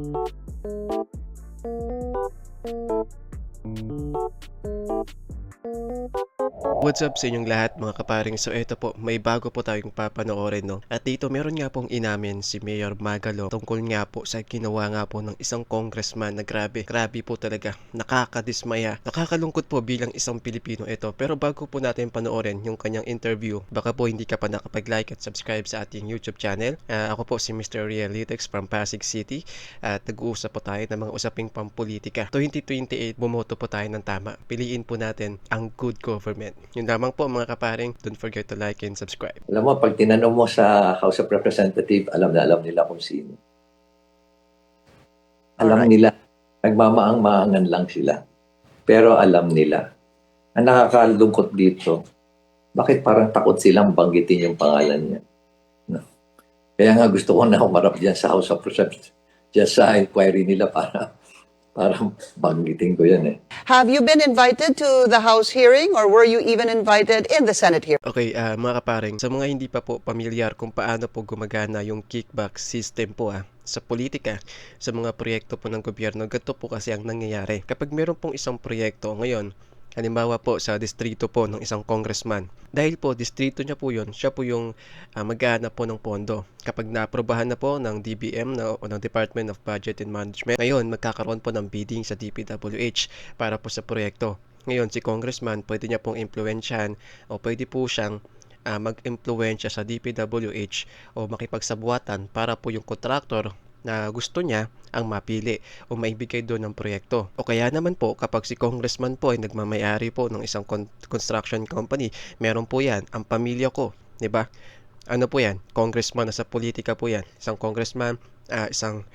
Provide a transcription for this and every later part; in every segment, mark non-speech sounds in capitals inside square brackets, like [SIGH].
you What's up sa inyong lahat mga kaparing? So eto po, may bago po tayong papanoorin no. At dito meron nga pong inamin si Mayor Magalo tungkol nga po sa ginawa nga po ng isang congressman na grabe. Grabe po talaga. Nakakadismaya. Nakakalungkot po bilang isang Pilipino ito. Pero bago po natin panoorin yung kanyang interview, baka po hindi ka pa nakapag-like at subscribe sa ating YouTube channel. Ah, ako po si Mr. Realitex from Pasig City at nag-uusap po tayo ng mga usaping pampolitika. 2028, bumoto po tayo ng tama. Piliin po natin ang good government. Yun lamang po mga kaparing. Don't forget to like and subscribe. Alam mo, pag tinanong mo sa House of Representative, alam na alam nila kung sino. Alam Alright. nila, nagmamaang-maangan lang sila. Pero alam nila. Ang nakakalungkot dito, bakit parang takot silang banggitin yung pangalan niya? No. Kaya nga gusto ko na umarap dyan sa House of Representatives. Dyan sa inquiry nila para parang banggitin ko yan eh. Have you been invited to the House hearing or were you even invited in the Senate hearing? Okay, ah, mga kaparing, sa mga hindi pa po pamilyar kung paano po gumagana yung kickback system po ah, sa politika, sa mga proyekto po ng gobyerno, ganito po kasi ang nangyayari. Kapag meron pong isang proyekto ngayon, halimbawa po sa distrito po ng isang congressman, dahil po distrito niya po yun, siya po yung uh, maghahanap po ng pondo. Kapag naaprobahan na po ng DBM na, o ng Department of Budget and Management, ngayon magkakaroon po ng bidding sa DPWH para po sa proyekto. Ngayon, si congressman, pwede niya pong impluensyahan o pwede po siyang ah, mag-impluensya sa DPWH o makipagsabuatan para po yung kontraktor na gusto niya ang mapili o maibigay doon ng proyekto. O kaya naman po kapag si congressman po ay nagmamayari po ng isang con- construction company, meron po yan, ang pamilya ko, 'di ba? Ano po yan? Congressman na sa politika po yan. Isang congressman, ah, isang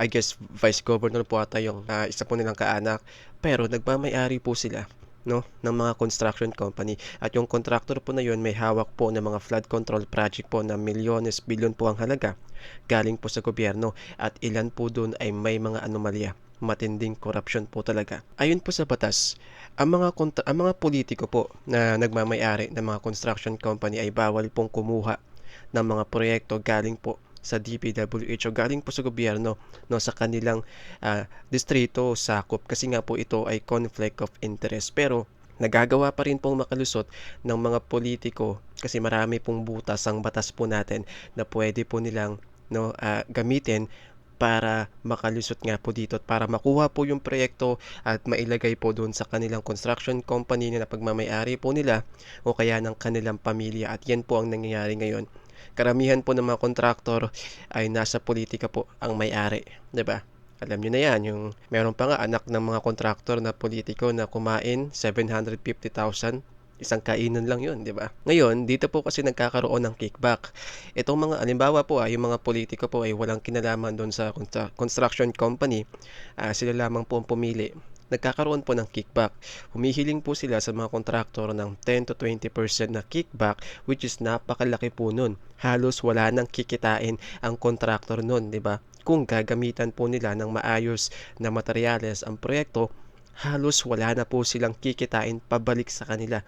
I guess vice governor po ata yung ah, isa po nilang kaanak. Pero nagmamayari po sila no ng mga construction company at yung contractor po na yun may hawak po ng mga flood control project po na milyones bilyon po ang halaga galing po sa gobyerno at ilan po doon ay may mga anomalya matinding corruption po talaga. Ayon po sa batas ang mga kontra- ang mga politiko po na nagmamayari ng mga construction company ay bawal pong kumuha ng mga proyekto galing po sa DPWH o galing po sa gobyerno no sa kanilang ah, distrito sakop. Kasi nga po ito ay conflict of interest. Pero nagagawa pa rin pong makalusot ng mga politiko kasi marami pong butas ang batas po natin na pwede po nilang no ah, gamitin para makalusot nga po dito at para makuha po yung proyekto at mailagay po doon sa kanilang construction company na pagmamayari po nila o kaya ng kanilang pamilya. At yan po ang nangyayari ngayon. Karamihan po ng mga kontraktor ay nasa politika po ang may-ari, 'di ba? Alam niyo na 'yan, yung meron pa nga anak ng mga kontraktor na politiko na kumain 750,000 isang kainan lang yun, di ba? Ngayon, dito po kasi nagkakaroon ng kickback. Itong mga, alimbawa po, ah, yung mga politiko po ay walang kinalaman doon sa constru- construction company. Ah, sila lamang po ang pumili. Nagkakaroon po ng kickback. Humihiling po sila sa mga kontraktor ng 10 to 20% na kickback which is napakalaki po nun. Halos wala nang kikitain ang kontraktor nun, di ba? Kung gagamitan po nila ng maayos na materyales ang proyekto, halos wala na po silang kikitain pabalik sa kanila.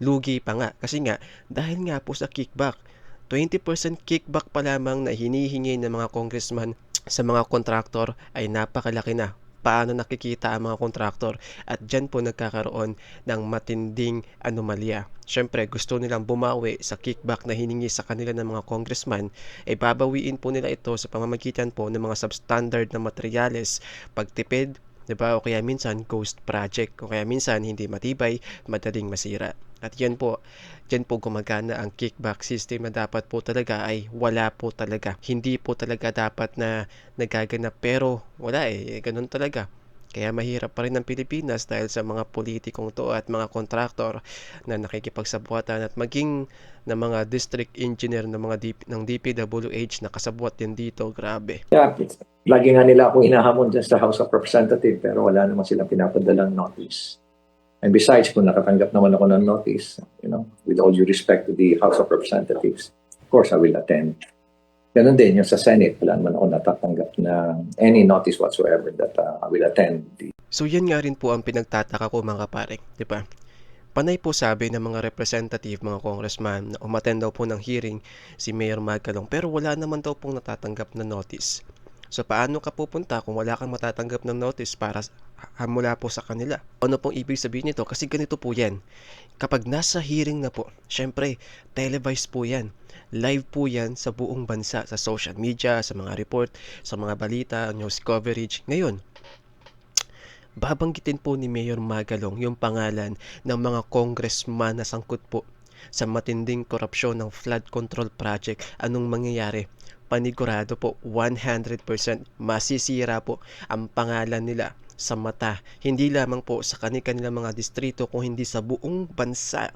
Lugi pa nga kasi nga dahil nga po sa kickback. 20% kickback pa lamang na hinihingi ng mga congressman sa mga kontraktor ay napakalaki na paano nakikita ang mga kontraktor at dyan po nagkakaroon ng matinding anomalya. Siyempre, gusto nilang bumawi sa kickback na hiningi sa kanila ng mga congressman, ay babawiin po nila ito sa pamamagitan po ng mga substandard na materyales, pagtipid, 'di ba? O kaya minsan ghost project, o kaya minsan hindi matibay, madaling masira. At yan po, dyan po gumagana ang kickback system na dapat po talaga ay wala po talaga. Hindi po talaga dapat na nagaganap pero wala eh, ganun talaga. Kaya mahirap pa rin ang Pilipinas dahil sa mga politikong to at mga kontraktor na nakikipagsabuatan at maging ng mga district engineer ng mga DP, ng DPWH na kasabwat din dito. Grabe. Yeah, lagi nga nila akong inahamon dyan sa House of Representatives pero wala naman silang pinapadalang notice. And besides, kung nakatanggap naman ako ng notice, you know, with all due respect to the House of Representatives, of course, I will attend. Ganon din yung sa Senate, wala naman ako natatanggap na any notice whatsoever that uh, I will attend the So yan nga rin po ang pinagtataka ko mga kapare, di ba? Panay po sabi ng mga representative, mga congressman na umattend daw po ng hearing si Mayor Magkalong pero wala naman daw pong natatanggap na notice. So paano ka pupunta kung wala kang matatanggap ng notice para mula po sa kanila? Ano pong ibig sabihin nito? Kasi ganito po yan. Kapag nasa hearing na po, syempre, televised po yan. Live po yan sa buong bansa, sa social media, sa mga report, sa mga balita, news coverage. Ngayon, babanggitin po ni Mayor Magalong yung pangalan ng mga congressman na sangkot po sa matinding korupsyon ng flood control project. Anong mangyayari? Panigurado po, 100% masisira po ang pangalan nila sa mata. Hindi lamang po sa kanilang mga distrito kung hindi sa buong bansa.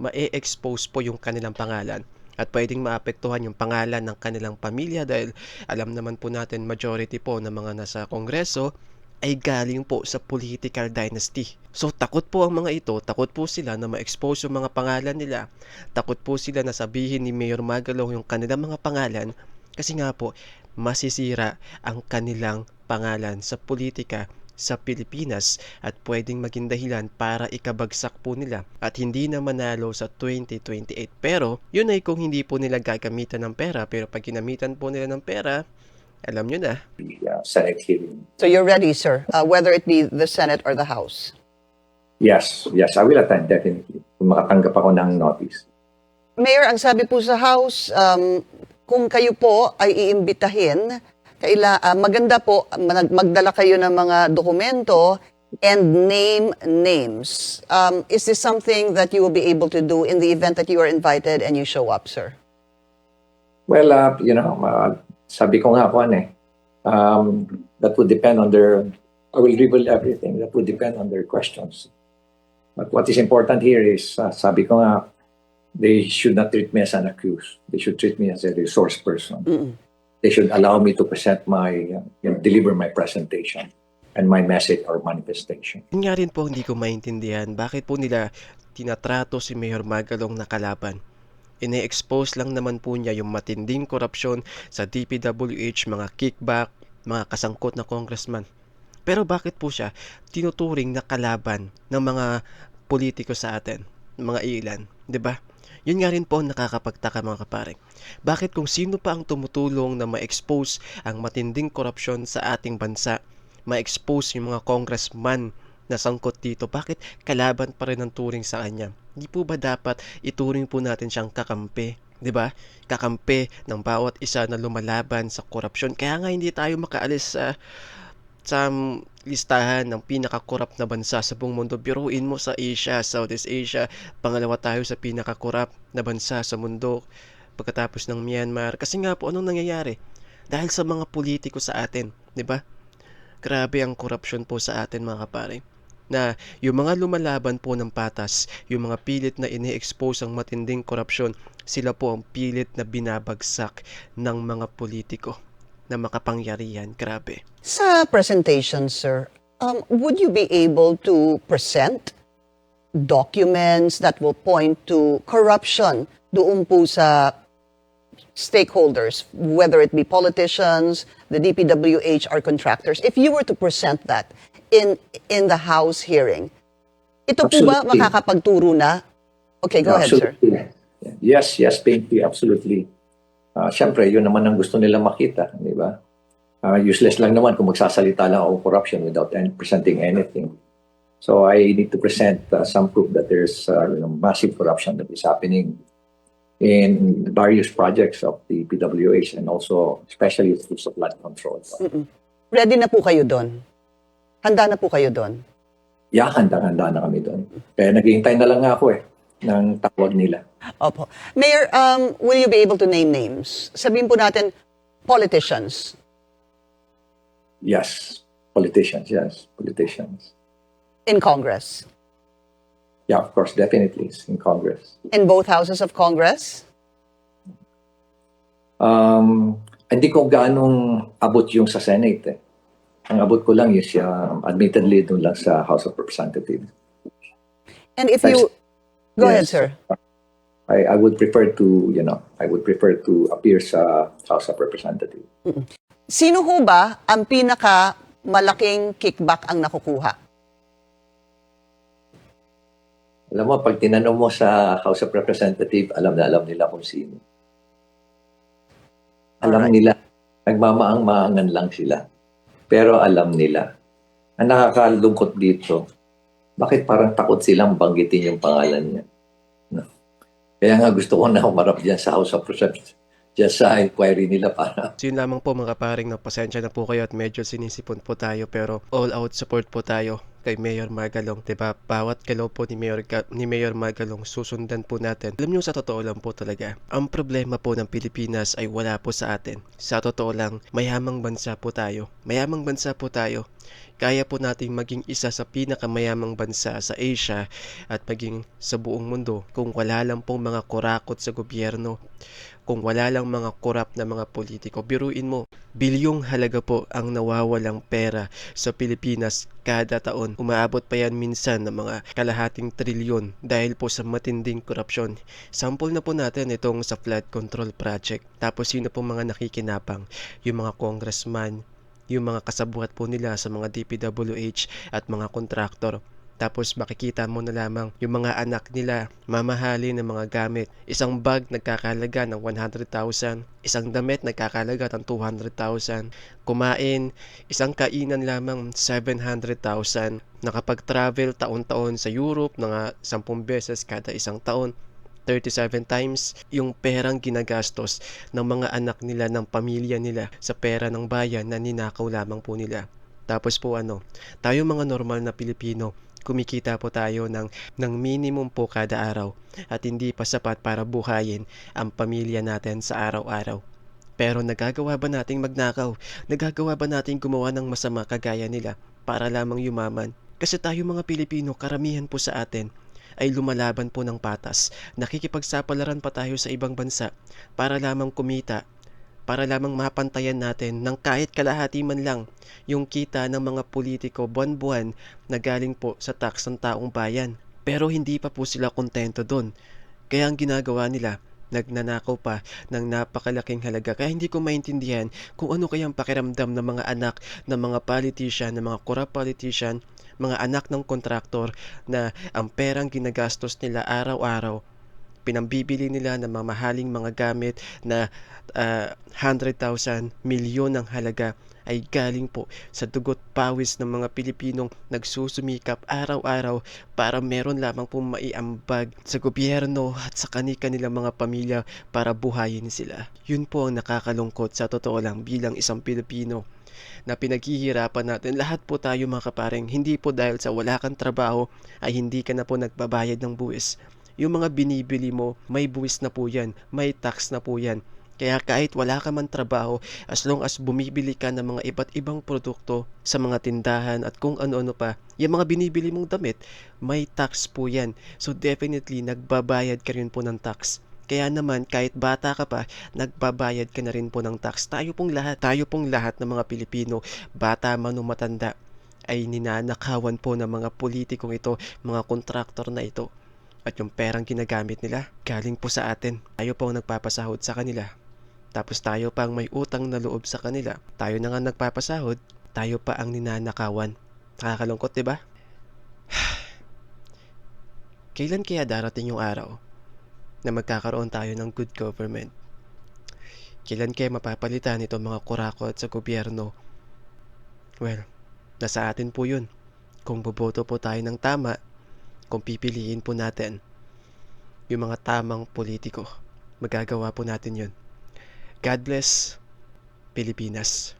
Ma-expose po yung kanilang pangalan at pwedeng maapektuhan yung pangalan ng kanilang pamilya dahil alam naman po natin majority po ng mga nasa kongreso ay galing po sa political dynasty. So takot po ang mga ito, takot po sila na ma-expose yung mga pangalan nila. Takot po sila na sabihin ni Mayor Magalong yung kanilang mga pangalan kasi nga po masisira ang kanilang pangalan sa politika sa Pilipinas at pwedeng maging dahilan para ikabagsak po nila at hindi na manalo sa 2028. Pero yun ay kung hindi po nila gagamitan ng pera pero pag ginamitan po nila ng pera, alam nyo na, uh, Senate hearing. So you're ready, sir, uh, whether it be the Senate or the House. Yes, yes, I will attend definitely. Kung makatanggap ako ng notice. Mayor, ang sabi po sa House, um, kung kayo po ay iimbitahin, kaila, ah, maganda po mag- magdala kayo ng mga dokumento and name names. Um, is this something that you will be able to do in the event that you are invited and you show up, sir? Well, uh, you know, uh, sabi ko nga ano eh, um, that would depend on their, I will reveal everything. That would depend on their questions. But what is important here is, uh, sabi ko nga, they should not treat me as an accused. They should treat me as a resource person. Mm-mm. They should allow me to present my, uh, you know, deliver my presentation and my message or manifestation. Yun nga rin po hindi ko maintindihan bakit po nila tinatrato si Mayor Magalong na kalaban. Ine-expose lang naman po niya yung matinding korupsyon sa DPWH, mga kickback, mga kasangkot na congressman. Pero bakit po siya tinuturing na kalaban ng mga politiko sa atin, ng mga ilan, 'di ba? Yun nga rin po ang nakakapagtaka mga kapare. Bakit kung sino pa ang tumutulong na ma-expose ang matinding korupsyon sa ating bansa, ma-expose yung mga congressman na sangkot dito, bakit kalaban pa rin ang turing sa kanya? Hindi po ba dapat ituring po natin siyang kakampi? 'di ba? Kakampi ng bawat isa na lumalaban sa korupsyon. Kaya nga hindi tayo makaalis sa sa listahan ng pinakakorap na bansa sa buong mundo. Biruin mo sa Asia, Southeast Asia, pangalawa tayo sa pinakakorap na bansa sa mundo pagkatapos ng Myanmar. Kasi nga po, anong nangyayari? Dahil sa mga politiko sa atin, di ba? Grabe ang korupsyon po sa atin mga kapare. Na yung mga lumalaban po ng patas, yung mga pilit na ini-expose ang matinding korupsyon, sila po ang pilit na binabagsak ng mga politiko na makapangyarihan. Grabe. Sa presentation, sir, um, would you be able to present documents that will point to corruption doon po sa stakeholders, whether it be politicians, the DPWH, or contractors? If you were to present that in in the House hearing, ito po ba Absolutely. makakapagturo na? Okay, go ahead, sir. Absolutely. Yes, yes, Pinky, absolutely. Uh, Siyempre, yun naman ang gusto nila makita, di ba? Ah, useless lang naman kung magsasalita lang ako corruption without any, presenting anything. So I need to present uh, some proof that there's uh, you know, massive corruption that is happening in various projects of the PWH and also especially through flood control. Ready na po kayo doon? Handa na po kayo doon? Yeah, handa-handa na kami doon. Kaya naghihintay na lang ako eh ng tawag nila. Opo. Mayor, um, will you be able to name names? Sabihin po natin, politicians. Yes, politicians, yes, politicians. in Congress, Yeah, of course, definitely it's in Congress. in both houses of Congress. Um, hindi ko ganong abot yung sa Senate. Eh. Ang abot ko lang is um, admittedly doon lang sa House of Representatives. And if you, go ahead, Yes. sir. I, I would prefer to, you know, I would prefer to appear sa House of Representatives. Sino ho ba ang pinaka malaking kickback ang nakukuha? Alam mo, pag tinanong mo sa House of Representatives, alam na alam nila kung sino. Alam Alright. nila Nagmamaang-maangan lang sila. Pero alam nila. Ang nakakalungkot dito, bakit parang takot silang banggitin yung pangalan niya? No. Kaya nga gusto ko na umarap dyan sa House of Representatives. Dyan sa inquiry nila para So yun lamang po mga paring na pasensya na po kayo at medyo sinisipon po tayo pero all out support po tayo kay Mayor Margalong. 'Di ba? Bawat galaw po ni Mayor, ni Mayor Margalong susundan po natin. Alam niyo sa totoo lang po talaga, ang problema po ng Pilipinas ay wala po sa atin. Sa totoo lang, mayamang bansa po tayo. Mayamang bansa po tayo. Kaya po nating maging isa sa pinakamayamang bansa sa Asia at maging sa buong mundo kung wala lang pong mga kurakot sa gobyerno kung wala lang mga korap na mga politiko. Biruin mo, bilyong halaga po ang nawawalang pera sa Pilipinas kada taon. Umaabot pa yan minsan ng mga kalahating trilyon dahil po sa matinding korupsyon. Sample na po natin itong sa flood control project. Tapos sino po mga nakikinapang? Yung mga congressman, yung mga kasabuhat po nila sa mga DPWH at mga kontraktor. Tapos makikita mo na lamang yung mga anak nila mamahali ng mga gamit. Isang bag nagkakalaga ng 100,000, isang damit nagkakalaga ng 200,000. Kumain, isang kainan lamang 700,000. Nakapag-travel taon-taon sa Europe mga 10 beses kada isang taon. 37 times yung perang ginagastos ng mga anak nila ng pamilya nila sa pera ng bayan na ninakaw lamang po nila. Tapos po ano, tayo mga normal na Pilipino, kumikita po tayo ng, ng minimum po kada araw at hindi pa sapat para buhayin ang pamilya natin sa araw-araw. Pero nagagawa ba nating magnakaw? Nagagawa ba nating gumawa ng masama kagaya nila para lamang yumaman? Kasi tayo mga Pilipino, karamihan po sa atin ay lumalaban po ng patas. Nakikipagsapalaran pa tayo sa ibang bansa para lamang kumita, para lamang mapantayan natin ng kahit kalahati man lang yung kita ng mga politiko buwan-buwan na galing po sa tax ng taong bayan. Pero hindi pa po sila kontento doon. Kaya ang ginagawa nila, nagnanakaw pa ng napakalaking halaga. Kaya hindi ko maintindihan kung ano kayang pakiramdam ng mga anak ng mga politician, ng mga corrupt politician, mga anak ng kontraktor na ang perang ginagastos nila araw-araw pinambibili nila ng mamahaling mga gamit na ah, 100,000 milyon ng halaga ay galing po sa dugot pawis ng mga Pilipinong nagsusumikap araw-araw para meron lamang po maiambag sa gobyerno at sa kani-kanilang mga pamilya para buhayin sila. Yun po ang nakakalungkot sa totoo lang bilang isang Pilipino na pinaghihirapan natin. Lahat po tayo mga kapareng, hindi po dahil sa wala kang trabaho ay hindi ka na po nagbabayad ng buwis. Yung mga binibili mo, may buwis na po yan, may tax na po yan. Kaya kahit wala ka man trabaho, as long as bumibili ka ng mga iba't ibang produkto sa mga tindahan at kung ano-ano pa, yung mga binibili mong damit, may tax po yan. So definitely, nagbabayad ka rin po ng tax. Kaya naman, kahit bata ka pa, nagbabayad ka na rin po ng tax. Tayo pong lahat, tayo pong lahat ng mga Pilipino, bata man o matanda, ay ninanakawan po ng mga politikong ito, mga kontraktor na ito. At yung perang ginagamit nila, galing po sa atin. Tayo po ang nagpapasahod sa kanila. Tapos tayo pa ang may utang na loob sa kanila. Tayo na nga nagpapasahod, tayo pa ang ninanakawan. Nakakalungkot, di ba? [SIGHS] Kailan kaya darating yung araw na magkakaroon tayo ng good government? Kailan kaya mapapalitan itong mga kurakot sa gobyerno? Well, nasa atin po yun. Kung boboto po tayo ng tama, kung pipiliin po natin yung mga tamang politiko, magagawa po natin yun. God bless Pilipinas.